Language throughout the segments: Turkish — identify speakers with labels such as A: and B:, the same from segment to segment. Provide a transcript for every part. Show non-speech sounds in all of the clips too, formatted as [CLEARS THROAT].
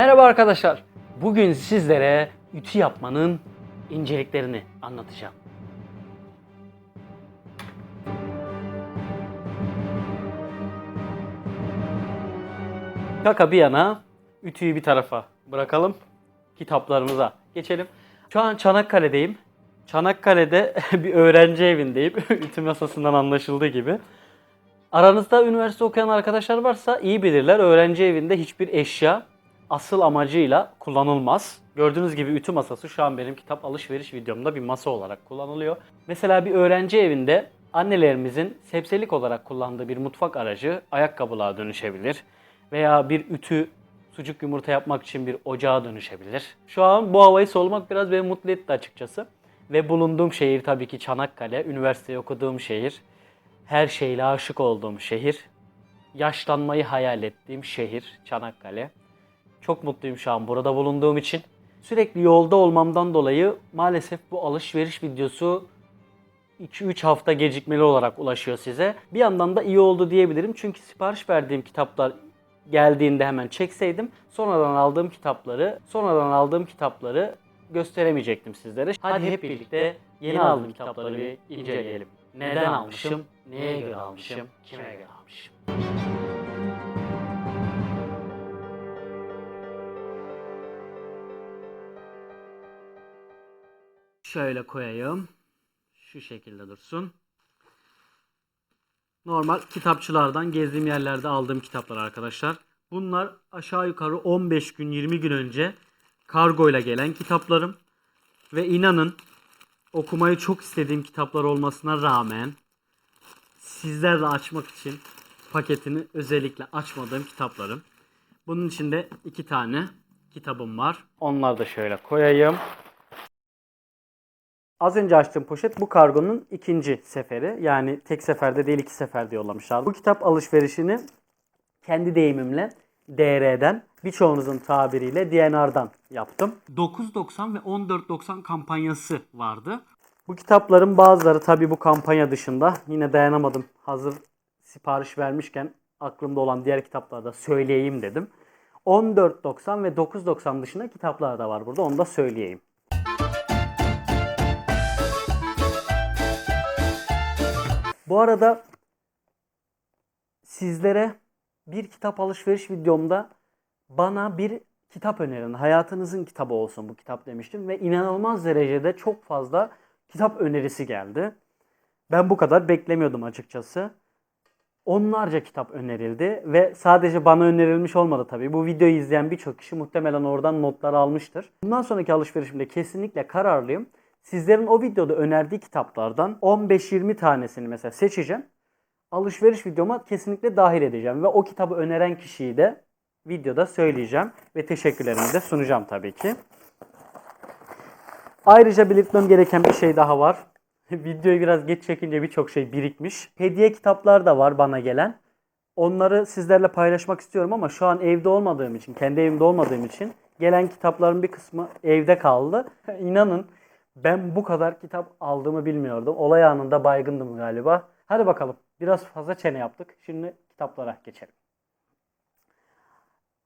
A: Merhaba arkadaşlar. Bugün sizlere ütü yapmanın inceliklerini anlatacağım. Şaka bir yana ütüyü bir tarafa bırakalım. Kitaplarımıza geçelim. Şu an Çanakkale'deyim. Çanakkale'de [LAUGHS] bir öğrenci evindeyim. [LAUGHS] Ütü masasından anlaşıldığı gibi. Aranızda üniversite okuyan arkadaşlar varsa iyi bilirler. Öğrenci evinde hiçbir eşya asıl amacıyla kullanılmaz. Gördüğünüz gibi ütü masası şu an benim kitap alışveriş videomda bir masa olarak kullanılıyor. Mesela bir öğrenci evinde annelerimizin sepselik olarak kullandığı bir mutfak aracı ayakkabılığa dönüşebilir. Veya bir ütü sucuk yumurta yapmak için bir ocağa dönüşebilir. Şu an bu havayı solumak biraz beni mutlu etti açıkçası. Ve bulunduğum şehir tabii ki Çanakkale. Üniversiteyi okuduğum şehir. Her şeyle aşık olduğum şehir. Yaşlanmayı hayal ettiğim şehir Çanakkale. Çok mutluyum şu an burada bulunduğum için. Sürekli yolda olmamdan dolayı maalesef bu alışveriş videosu 2-3 hafta gecikmeli olarak ulaşıyor size. Bir yandan da iyi oldu diyebilirim. Çünkü sipariş verdiğim kitaplar geldiğinde hemen çekseydim sonradan aldığım kitapları, sonradan aldığım kitapları gösteremeyecektim sizlere. Hadi, hep birlikte yeni aldığım kitapları bir inceleyelim. Neden almışım, neye göre almışım, kime göre almışım. Şöyle koyayım. Şu şekilde dursun. Normal kitapçılardan gezdiğim yerlerde aldığım kitaplar arkadaşlar. Bunlar aşağı yukarı 15 gün 20 gün önce kargoyla gelen kitaplarım. Ve inanın okumayı çok istediğim kitaplar olmasına rağmen sizlerle açmak için paketini özellikle açmadığım kitaplarım. Bunun içinde iki tane kitabım var. Onları da şöyle koyayım. Az önce açtığım poşet bu kargonun ikinci seferi. Yani tek seferde değil iki seferde yollamışlar. Bu kitap alışverişini kendi deyimimle DR'den birçoğunuzun tabiriyle DNR'dan yaptım. 9.90 ve 14.90 kampanyası vardı. Bu kitapların bazıları tabi bu kampanya dışında. Yine dayanamadım. Hazır sipariş vermişken aklımda olan diğer kitapları da söyleyeyim dedim. 14.90 ve 9.90 dışında kitaplar da var burada. Onu da söyleyeyim. Bu arada sizlere bir kitap alışveriş videomda bana bir kitap önerin. Hayatınızın kitabı olsun bu kitap demiştim ve inanılmaz derecede çok fazla kitap önerisi geldi. Ben bu kadar beklemiyordum açıkçası. Onlarca kitap önerildi ve sadece bana önerilmiş olmadı tabii. Bu videoyu izleyen birçok kişi muhtemelen oradan notlar almıştır. Bundan sonraki alışverişimde kesinlikle kararlıyım. Sizlerin o videoda önerdiği kitaplardan 15-20 tanesini mesela seçeceğim. Alışveriş videoma kesinlikle dahil edeceğim ve o kitabı öneren kişiyi de videoda söyleyeceğim ve teşekkürlerimi de sunacağım tabii ki. Ayrıca belirtmem gereken bir şey daha var. [LAUGHS] Videoyu biraz geç çekince birçok şey birikmiş. Hediye kitaplar da var bana gelen. Onları sizlerle paylaşmak istiyorum ama şu an evde olmadığım için, kendi evimde olmadığım için gelen kitapların bir kısmı evde kaldı. [LAUGHS] İnanın ben bu kadar kitap aldığımı bilmiyordum. Olay anında baygındım galiba. Hadi bakalım. Biraz fazla çene yaptık. Şimdi kitaplara geçelim.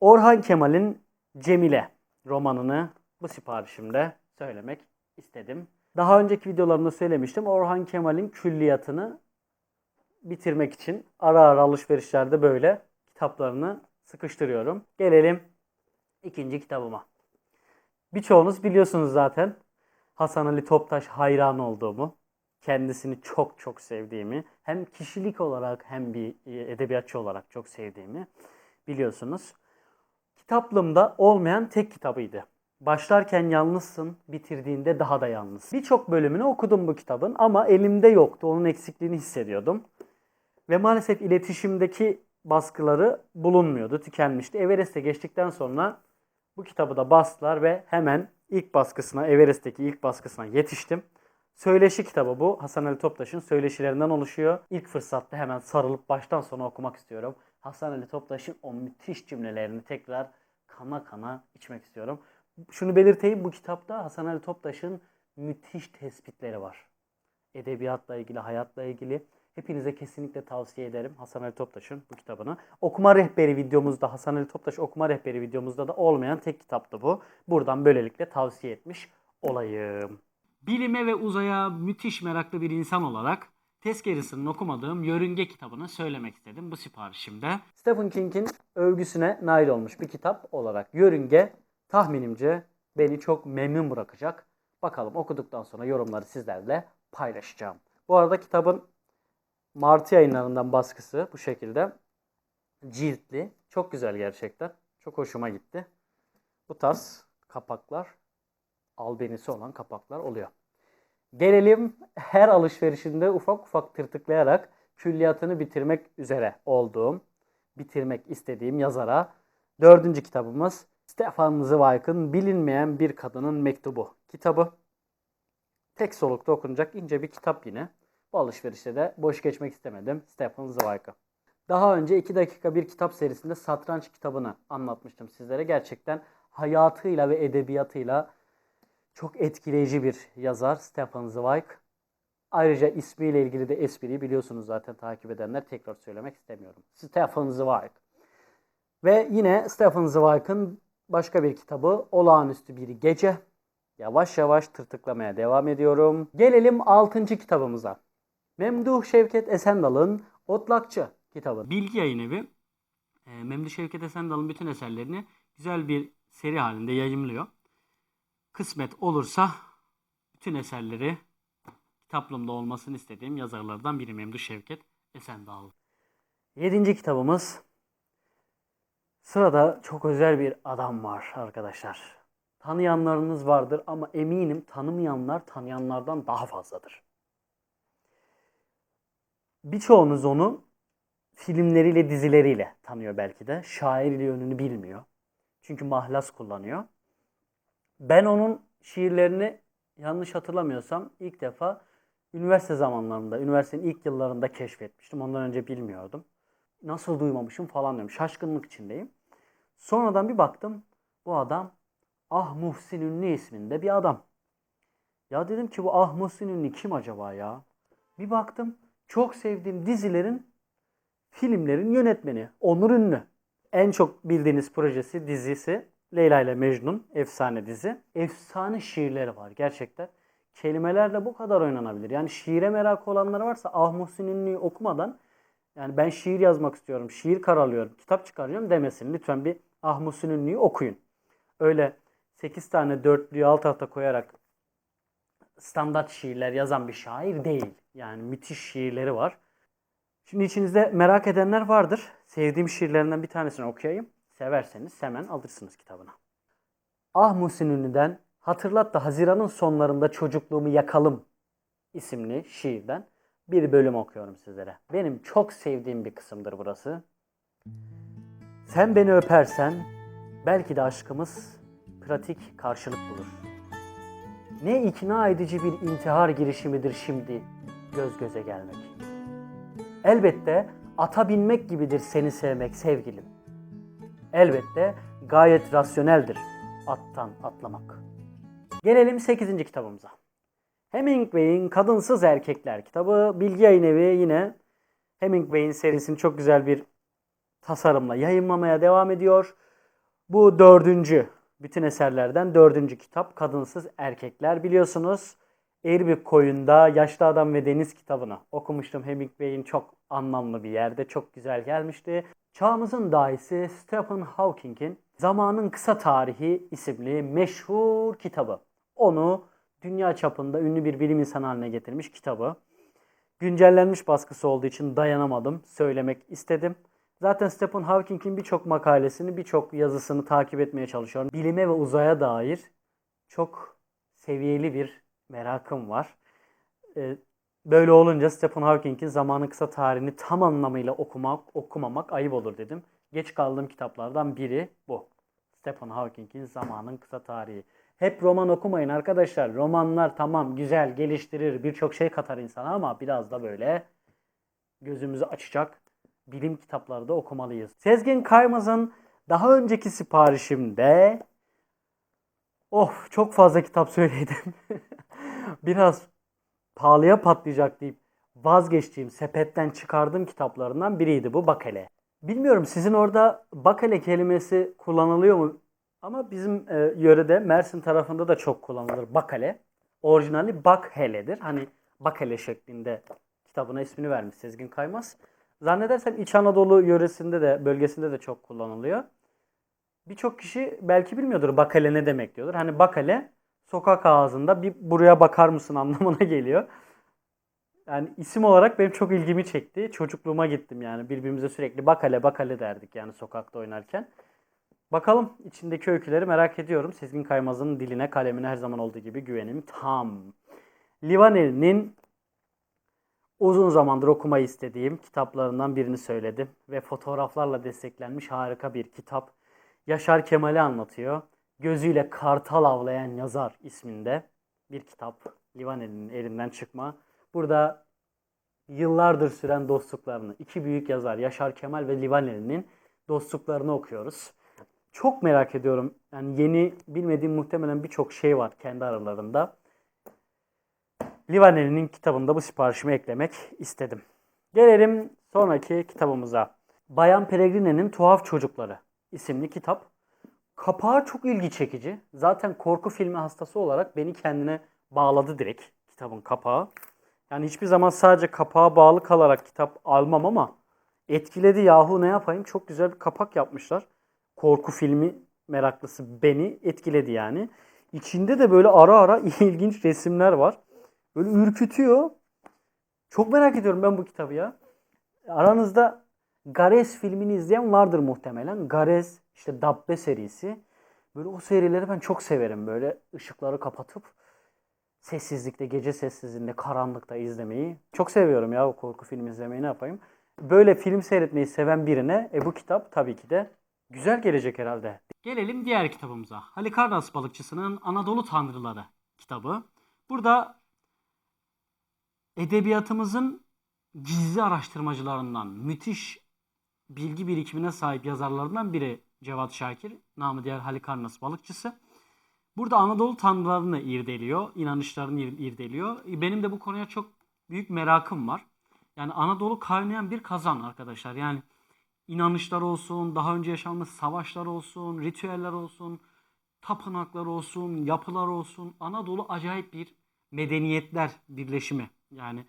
A: Orhan Kemal'in Cemile romanını bu siparişimde söylemek istedim. Daha önceki videolarımda söylemiştim. Orhan Kemal'in külliyatını bitirmek için ara ara alışverişlerde böyle kitaplarını sıkıştırıyorum. Gelelim ikinci kitabıma. Birçoğunuz biliyorsunuz zaten Hasan Ali Toptaş hayran olduğumu, kendisini çok çok sevdiğimi, hem kişilik olarak hem bir e, edebiyatçı olarak çok sevdiğimi biliyorsunuz. Kitaplığımda olmayan tek kitabıydı. Başlarken yalnızsın, bitirdiğinde daha da yalnız. Birçok bölümünü okudum bu kitabın ama elimde yoktu. Onun eksikliğini hissediyordum. Ve maalesef iletişimdeki baskıları bulunmuyordu, tükenmişti. Everest'e geçtikten sonra bu kitabı da bastılar ve hemen ilk baskısına, Everest'teki ilk baskısına yetiştim. Söyleşi kitabı bu. Hasan Ali Toptaş'ın söyleşilerinden oluşuyor. İlk fırsatta hemen sarılıp baştan sona okumak istiyorum. Hasan Ali Toptaş'ın o müthiş cümlelerini tekrar kana kana içmek istiyorum. Şunu belirteyim bu kitapta Hasan Ali Toptaş'ın müthiş tespitleri var. Edebiyatla ilgili, hayatla ilgili. Hepinize kesinlikle tavsiye ederim Hasan Ali Toptaş'ın bu kitabını. Okuma rehberi videomuzda, Hasan Ali Toptaş okuma rehberi videomuzda da olmayan tek kitaptı bu. Buradan böylelikle tavsiye etmiş olayım. Bilime ve uzaya müthiş meraklı bir insan olarak test gerisinin okumadığım Yörünge kitabını söylemek istedim bu siparişimde. Stephen King'in övgüsüne nail olmuş bir kitap olarak Yörünge tahminimce beni çok memnun bırakacak. Bakalım okuduktan sonra yorumları sizlerle paylaşacağım. Bu arada kitabın Martı yayınlarından baskısı bu şekilde. Ciltli. Çok güzel gerçekten. Çok hoşuma gitti. Bu tarz kapaklar albenisi olan kapaklar oluyor. Gelelim her alışverişinde ufak ufak tırtıklayarak külliyatını bitirmek üzere olduğum, bitirmek istediğim yazara. Dördüncü kitabımız Stefan Zweig'ın Bilinmeyen Bir Kadının Mektubu kitabı. Tek solukta okunacak ince bir kitap yine. Bu alışverişte de boş geçmek istemedim Stefan Zweig'ı. Daha önce 2 dakika bir kitap serisinde satranç kitabını anlatmıştım sizlere. Gerçekten hayatıyla ve edebiyatıyla çok etkileyici bir yazar Stefan Zweig. Ayrıca ismiyle ilgili de espriyi biliyorsunuz zaten takip edenler tekrar söylemek istemiyorum. Stefan Zweig. Ve yine Stefan Zweig'ın başka bir kitabı Olağanüstü Bir Gece. Yavaş yavaş tırtıklamaya devam ediyorum. Gelelim 6. kitabımıza. Memduh Şevket Esendal'ın Otlakçı kitabı. Bilgi Yayın Evi e, Memduh Şevket Esendal'ın bütün eserlerini güzel bir seri halinde yayımlıyor. Kısmet olursa bütün eserleri kitaplığımda olmasını istediğim yazarlardan biri Memduh Şevket Esendal. Yedinci kitabımız Sırada çok özel bir adam var arkadaşlar. Tanıyanlarınız vardır ama eminim tanımayanlar tanıyanlardan daha fazladır. Birçoğunuz onu filmleriyle, dizileriyle tanıyor belki de. Şairliği yönünü bilmiyor. Çünkü mahlas kullanıyor. Ben onun şiirlerini yanlış hatırlamıyorsam ilk defa üniversite zamanlarında, üniversitenin ilk yıllarında keşfetmiştim. Ondan önce bilmiyordum. Nasıl duymamışım falan diyorum. Şaşkınlık içindeyim. Sonradan bir baktım bu adam Ah Muhsin Ünlü isminde bir adam. Ya dedim ki bu Ah Muhsin Ünlü kim acaba ya? Bir baktım çok sevdiğim dizilerin, filmlerin yönetmeni. Onur Ünlü. En çok bildiğiniz projesi, dizisi Leyla ile Mecnun. Efsane dizi. Efsane şiirleri var gerçekten. Kelimelerle bu kadar oynanabilir. Yani şiire merakı olanlar varsa Ah Muhsin Ünlü'yü okumadan yani ben şiir yazmak istiyorum, şiir karalıyorum, kitap çıkarıyorum demesin. Lütfen bir Ah Muhsin Ünlü'yü okuyun. Öyle 8 tane dörtlüyü alt alta koyarak standart şiirler yazan bir şair değil. Yani müthiş şiirleri var. Şimdi içinizde merak edenler vardır. Sevdiğim şiirlerinden bir tanesini okuyayım. Severseniz hemen alırsınız kitabına. Ah Muhsin Ünlü'den Hatırlat da Haziran'ın sonlarında çocukluğumu yakalım isimli şiirden bir bölüm okuyorum sizlere. Benim çok sevdiğim bir kısımdır burası. Sen beni öpersen belki de aşkımız pratik karşılık bulur. Ne ikna edici bir intihar girişimidir şimdi göz göze gelmek. Elbette ata binmek gibidir seni sevmek sevgilim. Elbette gayet rasyoneldir attan atlamak. Gelelim 8. kitabımıza. Hemingway'in Kadınsız Erkekler kitabı Bilgi Yayın Evi yine Hemingway'in serisini çok güzel bir tasarımla yayınlamaya devam ediyor. Bu dördüncü bütün eserlerden dördüncü kitap Kadınsız Erkekler biliyorsunuz. Erbük Koyun'da Yaşlı Adam ve Deniz kitabını okumuştum. Hemingway'in çok anlamlı bir yerde çok güzel gelmişti. Çağımızın dahisi Stephen Hawking'in Zamanın Kısa Tarihi isimli meşhur kitabı. Onu dünya çapında ünlü bir bilim insanı haline getirmiş kitabı. Güncellenmiş baskısı olduğu için dayanamadım. Söylemek istedim. Zaten Stephen Hawking'in birçok makalesini, birçok yazısını takip etmeye çalışıyorum. Bilime ve uzaya dair çok seviyeli bir merakım var. Ee, böyle olunca Stephen Hawking'in zamanın kısa tarihini tam anlamıyla okumak, okumamak ayıp olur dedim. Geç kaldığım kitaplardan biri bu. Stephen Hawking'in Zamanın Kısa Tarihi. Hep roman okumayın arkadaşlar. Romanlar tamam güzel, geliştirir, birçok şey katar insana ama biraz da böyle gözümüzü açacak bilim kitapları da okumalıyız. Sezgin Kaymaz'ın daha önceki siparişimde of çok fazla kitap [LAUGHS] söyledim. biraz pahalıya patlayacak deyip vazgeçtiğim, sepetten çıkardığım kitaplarından biriydi bu Bakale. Bilmiyorum sizin orada Bakale kelimesi kullanılıyor mu? Ama bizim e, yörede Mersin tarafında da çok kullanılır Bakale. Orijinali Bakhele'dir. Hani Bakale şeklinde kitabına ismini vermiş Sezgin Kaymaz. Zannedersem İç Anadolu yöresinde de bölgesinde de çok kullanılıyor. Birçok kişi belki bilmiyordur Bakale ne demek diyordur. Hani Bakale sokak ağzında bir buraya bakar mısın anlamına geliyor. Yani isim olarak benim çok ilgimi çekti. Çocukluğuma gittim yani. Birbirimize sürekli bakale bakale derdik yani sokakta oynarken. Bakalım içindeki öyküleri merak ediyorum. Sezgin Kaymaz'ın diline kalemine her zaman olduğu gibi güvenim tam. Livaneli'nin uzun zamandır okumayı istediğim kitaplarından birini söyledim. Ve fotoğraflarla desteklenmiş harika bir kitap. Yaşar Kemal'i anlatıyor. Gözüyle kartal avlayan yazar isminde bir kitap. Livaneli'nin elinden çıkma. Burada yıllardır süren dostluklarını, iki büyük yazar Yaşar Kemal ve Livaneli'nin dostluklarını okuyoruz. Çok merak ediyorum. Yani yeni bilmediğim muhtemelen birçok şey var kendi aralarında. Livaneli'nin kitabında bu siparişimi eklemek istedim. Gelelim sonraki kitabımıza. Bayan Peregrine'nin Tuhaf Çocukları isimli kitap. Kapağı çok ilgi çekici. Zaten korku filmi hastası olarak beni kendine bağladı direkt kitabın kapağı. Yani hiçbir zaman sadece kapağa bağlı kalarak kitap almam ama etkiledi yahu ne yapayım çok güzel bir kapak yapmışlar. Korku filmi meraklısı beni etkiledi yani. İçinde de böyle ara ara [LAUGHS] ilginç resimler var. Böyle ürkütüyor. Çok merak ediyorum ben bu kitabı ya. Aranızda Gares filmini izleyen vardır muhtemelen. Gares işte Dabbe serisi. Böyle o serileri ben çok severim böyle ışıkları kapatıp sessizlikte, gece sessizliğinde, karanlıkta izlemeyi. Çok seviyorum ya o korku film izlemeyi ne yapayım. Böyle film seyretmeyi seven birine e, bu kitap tabii ki de güzel gelecek herhalde. Gelelim diğer kitabımıza. Halikarnas balıkçısının Anadolu Tanrıları kitabı. Burada edebiyatımızın gizli araştırmacılarından, müthiş bilgi birikimine sahip yazarlarından biri Cevat Şakir, namı diğer Halikarnas balıkçısı. Burada Anadolu tanrılarını irdeliyor, inanışlarını ir- irdeliyor. Benim de bu konuya çok büyük merakım var. Yani Anadolu kaynayan bir kazan arkadaşlar. Yani inanışlar olsun, daha önce yaşanmış savaşlar olsun, ritüeller olsun, tapınaklar olsun, yapılar olsun. Anadolu acayip bir medeniyetler birleşimi. Yani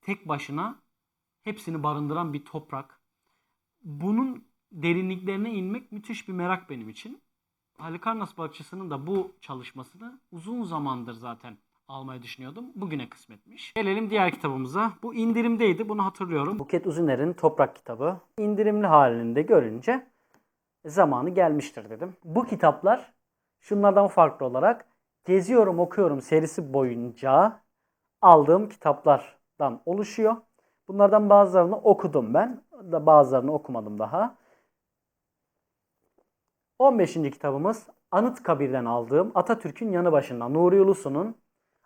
A: tek başına hepsini barındıran bir toprak. Bunun derinliklerine inmek müthiş bir merak benim için. Halikarnas balıkçısının da bu çalışmasını uzun zamandır zaten almayı düşünüyordum. Bugüne kısmetmiş. Gelelim diğer kitabımıza. Bu indirimdeydi. Bunu hatırlıyorum. Buket Uzuner'in Toprak kitabı. İndirimli halinde görünce zamanı gelmiştir dedim. Bu kitaplar şunlardan farklı olarak Geziyorum Okuyorum serisi boyunca aldığım kitaplardan oluşuyor. Bunlardan bazılarını okudum ben. Da bazılarını okumadım daha. 15. kitabımız Anıtkabir'den aldığım Atatürk'ün yanı başında Nuri Ulusu'nun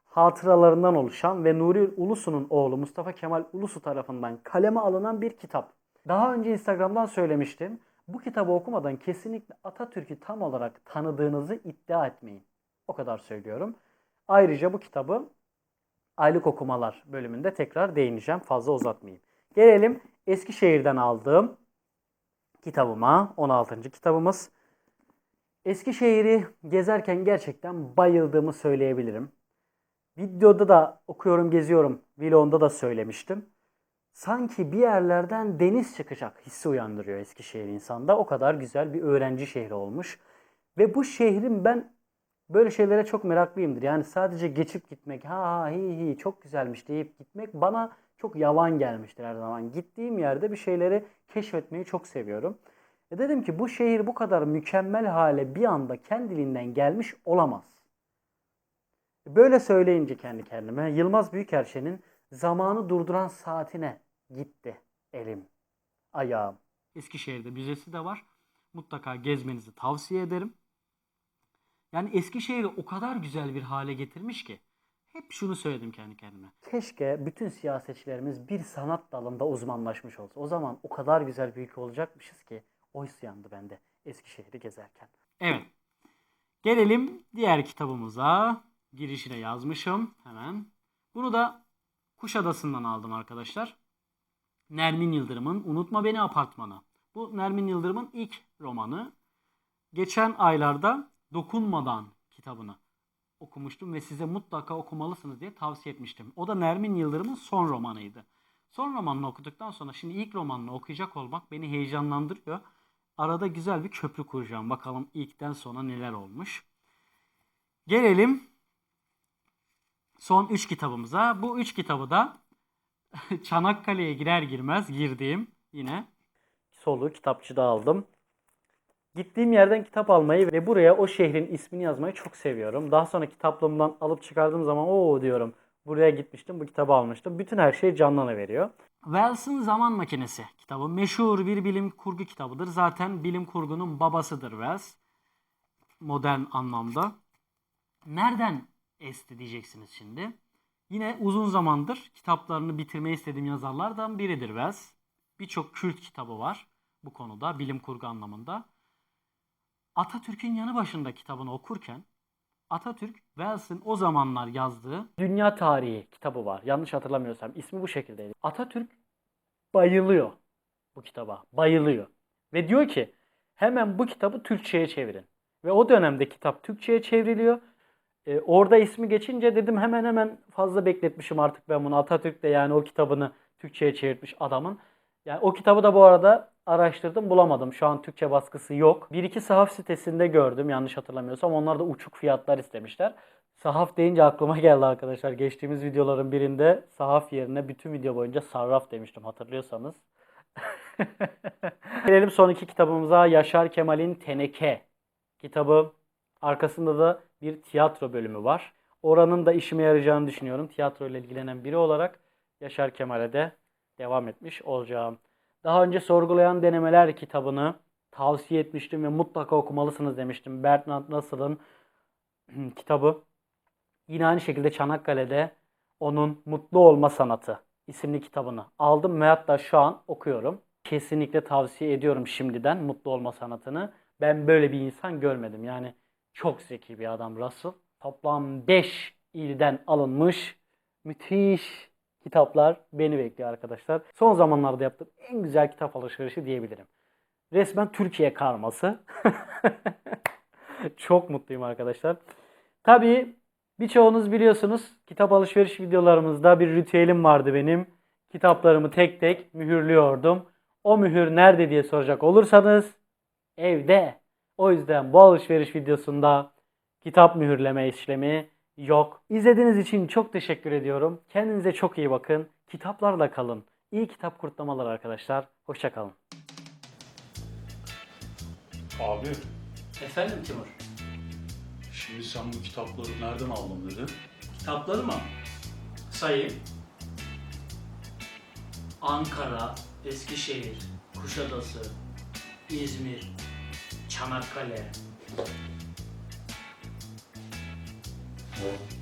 A: hatıralarından oluşan ve Nuri Ulusu'nun oğlu Mustafa Kemal Ulusu tarafından kaleme alınan bir kitap. Daha önce Instagram'dan söylemiştim. Bu kitabı okumadan kesinlikle Atatürk'ü tam olarak tanıdığınızı iddia etmeyin. O kadar söylüyorum. Ayrıca bu kitabı aylık okumalar bölümünde tekrar değineceğim. Fazla uzatmayayım. Gelelim Eskişehir'den aldığım kitabıma. 16. kitabımız. Eskişehir'i gezerken gerçekten bayıldığımı söyleyebilirim. Videoda da okuyorum, geziyorum. Vlog'unda da söylemiştim. Sanki bir yerlerden deniz çıkacak hissi uyandırıyor Eskişehir insanda. O kadar güzel bir öğrenci şehri olmuş. Ve bu şehrin ben böyle şeylere çok meraklıyımdır. Yani sadece geçip gitmek, ha ha hi hi çok güzelmiş deyip gitmek bana çok yavan gelmiştir her zaman. Gittiğim yerde bir şeyleri keşfetmeyi çok seviyorum. E dedim ki bu şehir bu kadar mükemmel hale bir anda kendiliğinden gelmiş olamaz. Böyle söyleyince kendi kendime Yılmaz Büyükerşen'in zamanı durduran saatine gitti elim, ayağım. Eskişehir'de müzesi de var. Mutlaka gezmenizi tavsiye ederim. Yani Eskişehir'i o kadar güzel bir hale getirmiş ki. Hep şunu söyledim kendi kendime. Keşke bütün siyasetçilerimiz bir sanat dalında uzmanlaşmış olsa. O zaman o kadar güzel bir ülke olacakmışız ki o his yandı bende Eskişehir'i gezerken. Evet. Gelelim diğer kitabımıza. Girişine yazmışım hemen. Bunu da Kuşadası'ndan aldım arkadaşlar. Nermin Yıldırım'ın Unutma Beni Apartmanı. Bu Nermin Yıldırım'ın ilk romanı. Geçen aylarda Dokunmadan kitabını okumuştum ve size mutlaka okumalısınız diye tavsiye etmiştim. O da Nermin Yıldırım'ın son romanıydı. Son romanını okuduktan sonra şimdi ilk romanını okuyacak olmak beni heyecanlandırıyor. Arada güzel bir köprü kuracağım. Bakalım ilkten sonra neler olmuş. Gelelim son 3 kitabımıza. Bu 3 kitabı da [LAUGHS] Çanakkale'ye girer girmez girdiğim yine solu kitapçıda aldım. Gittiğim yerden kitap almayı ve buraya o şehrin ismini yazmayı çok seviyorum. Daha sonra kitaplığımdan alıp çıkardığım zaman o diyorum buraya gitmiştim bu kitabı almıştım. Bütün her şey canlanıveriyor. Wells'ın Zaman Makinesi kitabı meşhur bir bilim kurgu kitabıdır. Zaten bilim kurgunun babasıdır Wells. Modern anlamda. Nereden esti diyeceksiniz şimdi. Yine uzun zamandır kitaplarını bitirmeyi istediğim yazarlardan biridir Wells. Birçok kült kitabı var bu konuda bilim kurgu anlamında. Atatürk'ün yanı başında kitabını okurken Atatürk Wells'in o zamanlar yazdığı Dünya Tarihi kitabı var. Yanlış hatırlamıyorsam ismi bu şekildeydi. Atatürk bayılıyor bu kitaba. Bayılıyor. Ve diyor ki hemen bu kitabı Türkçe'ye çevirin. Ve o dönemde kitap Türkçe'ye çevriliyor. Ee, orada ismi geçince dedim hemen hemen fazla bekletmişim artık ben bunu. Atatürk de yani o kitabını Türkçe'ye çevirmiş adamın. Yani o kitabı da bu arada araştırdım bulamadım. Şu an Türkçe baskısı yok. Bir iki sahaf sitesinde gördüm yanlış hatırlamıyorsam. Onlar da uçuk fiyatlar istemişler. Sahaf deyince aklıma geldi arkadaşlar. Geçtiğimiz videoların birinde sahaf yerine bütün video boyunca sarraf demiştim hatırlıyorsanız. [LAUGHS] Gelelim son iki kitabımıza. Yaşar Kemal'in Teneke kitabı. Arkasında da bir tiyatro bölümü var. Oranın da işime yarayacağını düşünüyorum. Tiyatro ile ilgilenen biri olarak Yaşar Kemal'e de devam etmiş olacağım. Daha önce Sorgulayan Denemeler kitabını tavsiye etmiştim ve mutlaka okumalısınız demiştim. Bertrand Russell'ın [CLEARS THROAT] kitabı. Yine aynı şekilde Çanakkale'de onun Mutlu Olma Sanatı isimli kitabını aldım ve hatta şu an okuyorum. Kesinlikle tavsiye ediyorum şimdiden Mutlu Olma Sanatını. Ben böyle bir insan görmedim. Yani çok zeki bir adam Russell. Toplam 5 ilden alınmış müthiş kitaplar beni bekliyor arkadaşlar. Son zamanlarda yaptığım en güzel kitap alışverişi diyebilirim. Resmen Türkiye karması. [LAUGHS] Çok mutluyum arkadaşlar. Tabii birçoğunuz biliyorsunuz kitap alışveriş videolarımızda bir ritüelim vardı benim. Kitaplarımı tek tek mühürlüyordum. O mühür nerede diye soracak olursanız evde. O yüzden bu alışveriş videosunda kitap mühürleme işlemi yok. İzlediğiniz için çok teşekkür ediyorum. Kendinize çok iyi bakın. Kitaplarla kalın. İyi kitap kurtlamalar arkadaşlar. Hoşçakalın.
B: Abi
A: Efendim Timur?
B: şimdi sen bu kitapları nereden aldın dedin?
A: Kitapları mı? Sayayım. Ankara, Eskişehir, Kuşadası, İzmir, Çanakkale, Thank you.